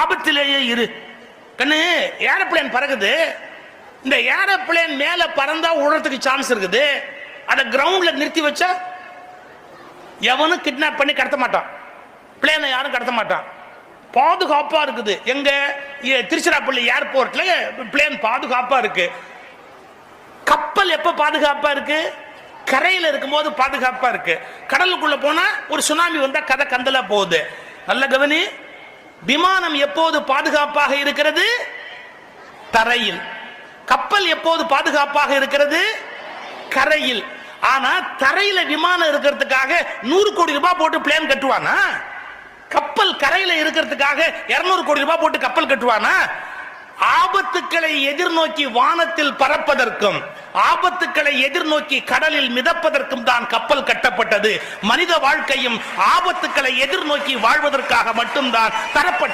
ஆபத்திலேயே இரு. கண்ணு ஏரோப்ளேன் பறக்குது. இந்த ஏரோப்ளேன் மேல பறந்தா உழறதுக்கு சான்ஸ் இருக்குது. அதை கிரவுண்ட்ல நிறுத்தி வச்சா எவனும் கிட்னாப் பண்ணி கடத்த மாட்டான். பிளேனை யாரும் கடத்த மாட்டான். பாதுகாப்பா இருக்குது. எங்க? திருச்சிராப்பள்ளி ஏர்போர்ட்ல பிளேன் பாதுகாப்பா இருக்கு. கப்பல் எப்ப பாதுகாப்பா இருக்கு? கரையில் இருக்கும்போது பாதுகாப்பா இருக்கு. கடலுக்குள்ள போனா ஒரு சுனாமி வந்தா கதை கந்தலா போகுது. நல்ல கவனி விமானம் எப்போது பாதுகாப்பாக இருக்கிறது? தரையில். கப்பல் எப்போது பாதுகாப்பாக இருக்கிறது? கரையில். ஆனா தரையில விமானம் இருக்கிறதுக்காக நூறு கோடி ரூபாய் போட்டு பிளேன் கட்டுவானா? கப்பல் கரையில இருக்கிறதுக்காக 200 கோடி ரூபாய் போட்டு கப்பல் கட்டுவானா? ஆபத்துக்களை எதிர்நோக்கி வானத்தில் பறப்பதற்கும் ஆபத்துக்களை எதிர்நோக்கி கடலில் மிதப்பதற்கும் தான் கப்பல் கட்டப்பட்டது. மனித வாழ்க்கையும் ஆபத்துக்களை எதிர்நோக்கி வாழ்வதற்காக மட்டும்தான் தரப்பட்ட